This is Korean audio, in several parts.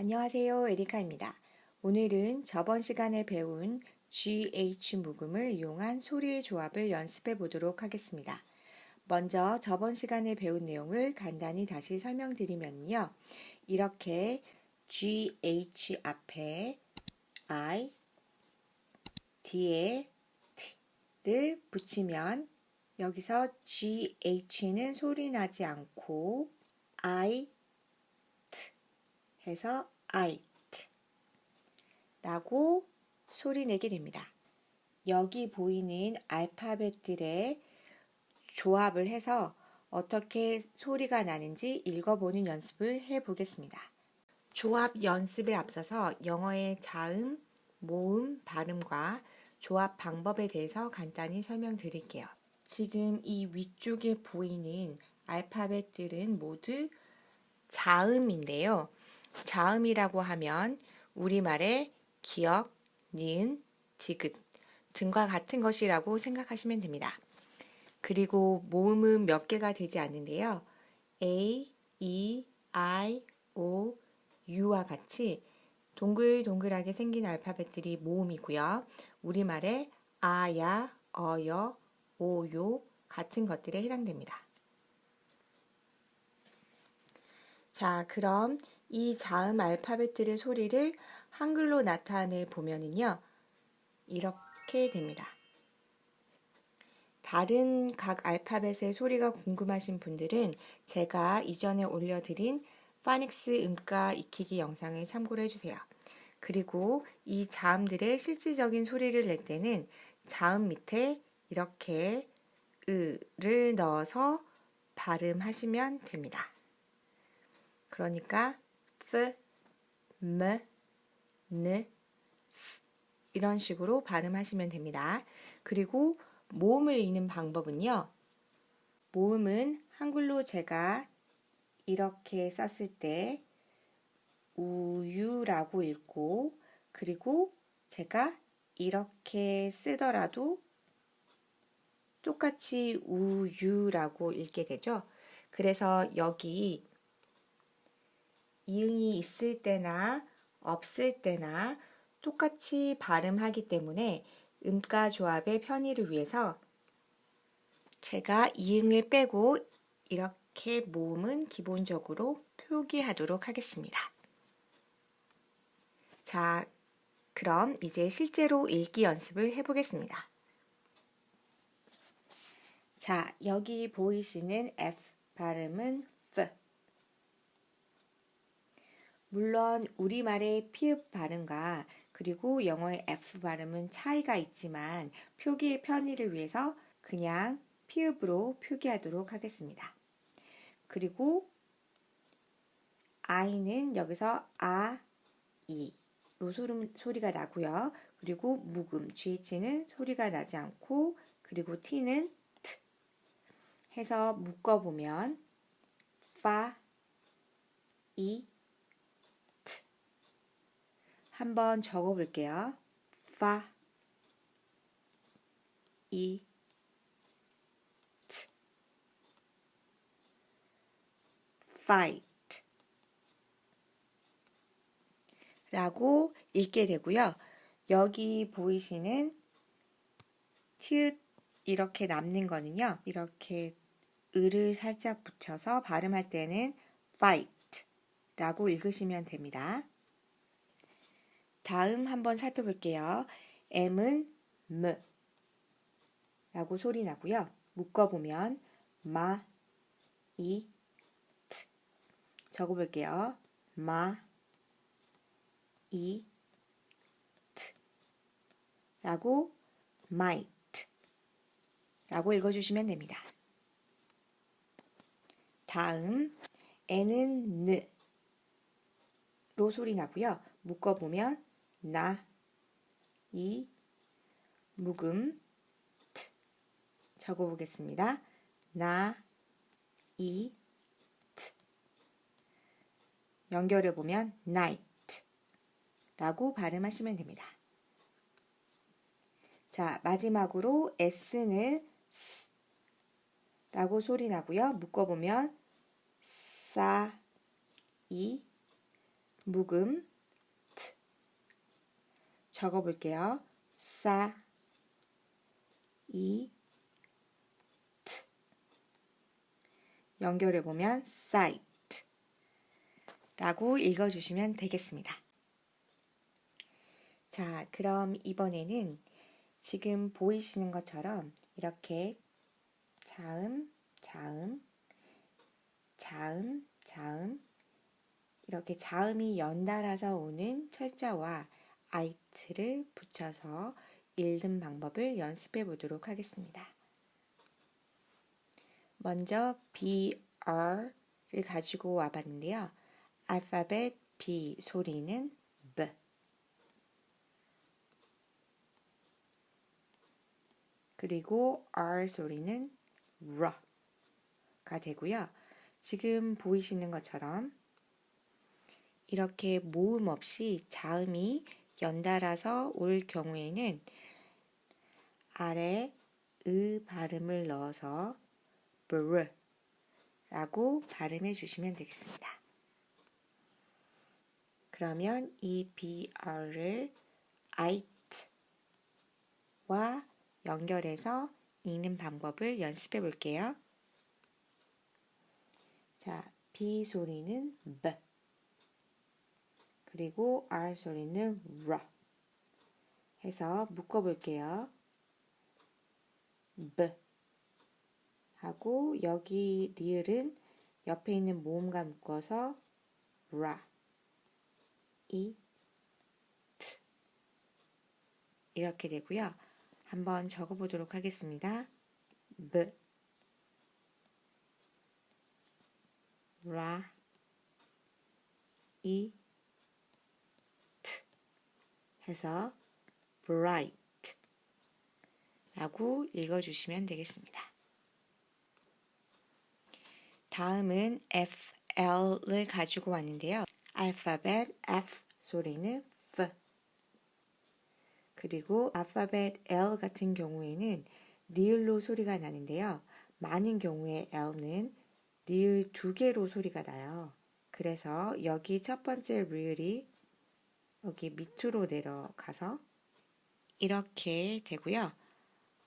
안녕하세요. 에리카입니다. 오늘은 저번 시간에 배운 GH 묵음을 이용한 소리의 조합을 연습해 보도록 하겠습니다. 먼저 저번 시간에 배운 내용을 간단히 다시 설명드리면요. 이렇게 GH 앞에 I, 뒤에 T를 붙이면 여기서 GH는 소리 나지 않고 I, 해서 I 라고 소리 내게 됩니다. 여기 보이는 알파벳들의 조합을 해서 어떻게 소리가 나는지 읽어보는 연습을 해보겠습니다. 조합 연습에 앞서서 영어의 자음, 모음, 발음과 조합 방법에 대해서 간단히 설명드릴게요. 지금 이 위쪽에 보이는 알파벳들은 모두 자음인데요. 자음이라고 하면 우리말의 기억, 니은, 디귿 등과 같은 것이라고 생각하시면 됩니다. 그리고 모음은 몇 개가 되지 않는데요. A, E, I, O, U와 같이 동글동글하게 생긴 알파벳들이 모음이고요. 우리말의 아야, 어여, 오요 같은 것들에 해당됩니다. 자, 그럼 이 자음 알파벳들의 소리를 한글로 나타내 보면은요, 이렇게 됩니다. 다른 각 알파벳의 소리가 궁금하신 분들은 제가 이전에 올려드린 파닉스 음가 익히기 영상을 참고를 해주세요. 그리고 이 자음들의 실질적인 소리를 낼 때는 자음 밑에 이렇게 으를 넣어서 발음하시면 됩니다. 그러니까 f, m, n, s 이런 식으로 발음하시면 됩니다. 그리고 모음을 읽는 방법은요. 모음은 한글로 제가 이렇게 썼을 때 우유라고 읽고 그리고 제가 이렇게 쓰더라도 똑같이 우유라고 읽게 되죠. 그래서 여기 이응이 있을 때나 없을 때나 똑같이 발음하기 때문에 음가 조합의 편의를 위해서 제가 이응을 빼고 이렇게 모음은 기본적으로 표기하도록 하겠습니다. 자, 그럼 이제 실제로 읽기 연습을 해보겠습니다. 자, 여기 보이시는 F 발음은 F. 물론 우리말의 피읍 발음과 그리고 영어의 F 발음은 차이가 있지만 표기의 편의를 위해서 그냥 피읍으로 표기하도록 하겠습니다. 그리고 I는 여기서 아, 이로 소리가 나고요. 그리고 묵음, GH는 소리가 나지 않고 그리고 T는 T 해서 묶어보면 파, 이, 한번 적어 볼게요. 파, 이, 트, fight 라고 읽게 되고요. 여기 보이시는 티읕 이렇게 남는 거는요. 이렇게 을을 살짝 붙여서 발음할 때는 fight 라고 읽으시면 됩니다. 다음 한번 살펴볼게요. M은 M 라고 소리 나고요. 묶어보면 마, 이, 트 적어볼게요. 마, 이, 트 라고 might 라고 읽어주시면 됩니다. 다음 N은 N로 소리 나고요. 묶어보면 나, 이, 묵음, 트 적어보겠습니다. 나, 이, 트 연결해보면 night 라고 발음하시면 됩니다. 자, 마지막으로 S는 S 라고 소리 나고요. 묶어보면 싸, 이, 묵음 트 적어 볼게요. 싸, 이, 트 연결해 보면 site 라고 읽어주시면 되겠습니다. 자, 그럼 이번에는 지금 보이시는 것처럼 이렇게 자음, 자음, 자음, 자음, 이렇게 자음이 연달아서 오는 철자와 아이트를 붙여서 읽는 방법을 연습해 보도록 하겠습니다. 먼저 BR을 가지고 와봤는데요. 알파벳 B 소리는 B. 그리고 R 소리는 R가 되고요. 지금 보이시는 것처럼 이렇게 모음 없이 자음이 연달아서 올 경우에는 아래 으 발음을 넣어서 브르 라고 발음해 주시면 되겠습니다. 그러면 이 br을 it와 연결해서 읽는 방법을 연습해 볼게요. 자, b 소리는 b 그리고 r 소리는 r 해서 묶어 볼게요. b 하고 여기 리을은 옆에 있는 모음과 묶어서 라, 이, 트 이렇게 되고요. 한번 적어보도록 하겠습니다. b, 라, 이, 트 해서 bright 라고 읽어주시면 되겠습니다. 다음은 FL을 가지고 왔는데요. 알파벳 F 소리는 F. 그리고 알파벳 L 같은 경우에는 니을로 소리가 나는데요. 많은 경우에 L는 니을 두 개로 소리가 나요. 그래서 여기 첫 번째 리을이 여기 밑으로 내려가서 이렇게 되고요.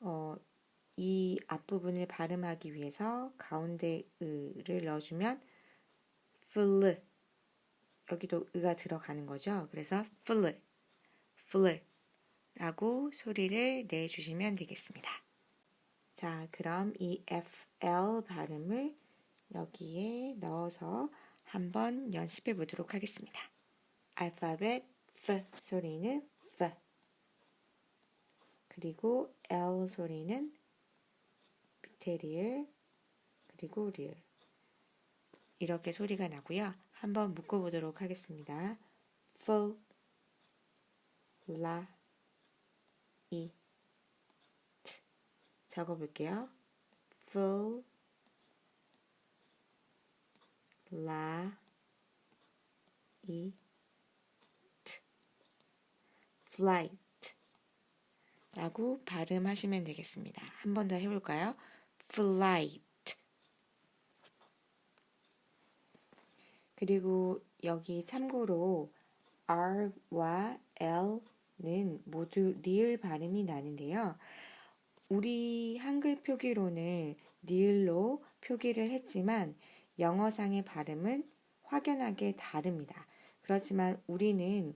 어, 이 앞부분을 발음하기 위해서 가운데 으를 넣어주면 full 여기도 으가 들어가는 거죠. 그래서 full, full 라고 소리를 내주시면 되겠습니다. 자, 그럼 이 FL 발음을 여기에 넣어서 한번 연습해 보도록 하겠습니다. 알파벳 F 소리는 F 그리고 L 소리는 밑에 리을 그리고 리을 이렇게 소리가 나고요. 한번 묶어보도록 하겠습니다. full 라이 트 적어볼게요. full 라이트 flight 라고 발음하시면 되겠습니다. 한 번 더 해볼까요? flight. 그리고 여기 참고로 R와 L는 모두 리을 발음이 나는데요. 우리 한글 표기로는 리을로 표기를 했지만 영어상의 발음은 확연하게 다릅니다. 그렇지만 우리는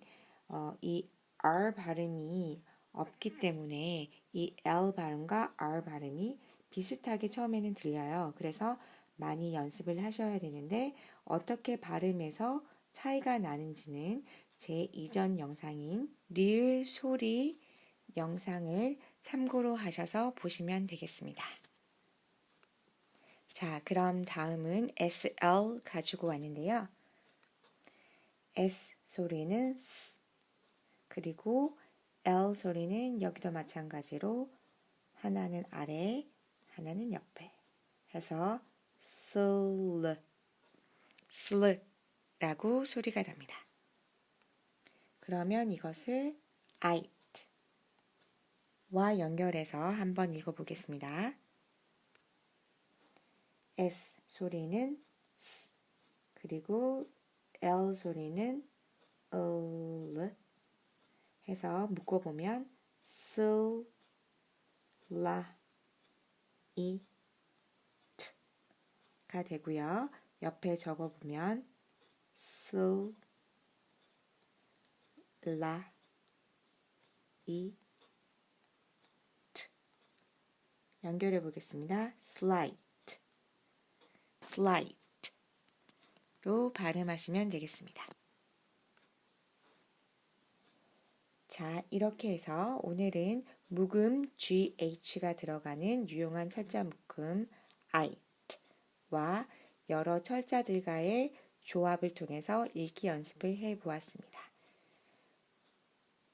어, 이 R 발음이 없기 때문에 이 L 발음과 R 발음이 비슷하게 처음에는 들려요. 그래서 많이 연습을 하셔야 되는데 어떻게 발음에서 차이가 나는지는 제 이전 영상인 리을 소리 영상을 참고로 하셔서 보시면 되겠습니다. 자, 그럼 다음은 SL 가지고 왔는데요. S 소리는 S, 그리고 L 소리는 여기도 마찬가지로 하나는 아래, 하나는 옆에 해서 슬, 슬라고 소리가 납니다. 그러면 이것을 it 와 연결해서 한번 읽어보겠습니다. S 소리는 S 그리고 L 소리는 을 해서 묶어보면 슬, 라, 이, 트가 되고요. 옆에 적어보면 슬, 라, 이, 트 연결해 보겠습니다. slight, slight로 발음하시면 되겠습니다. 자, 이렇게 해서 오늘은 묵음 GH가 들어가는 유용한 철자 묶음 IT와 여러 철자들과의 조합을 통해서 읽기 연습을 해 보았습니다.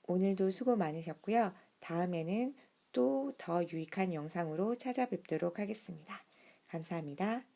오늘도 수고 많으셨고요. 다음에는 또 더 유익한 영상으로 찾아뵙도록 하겠습니다. 감사합니다.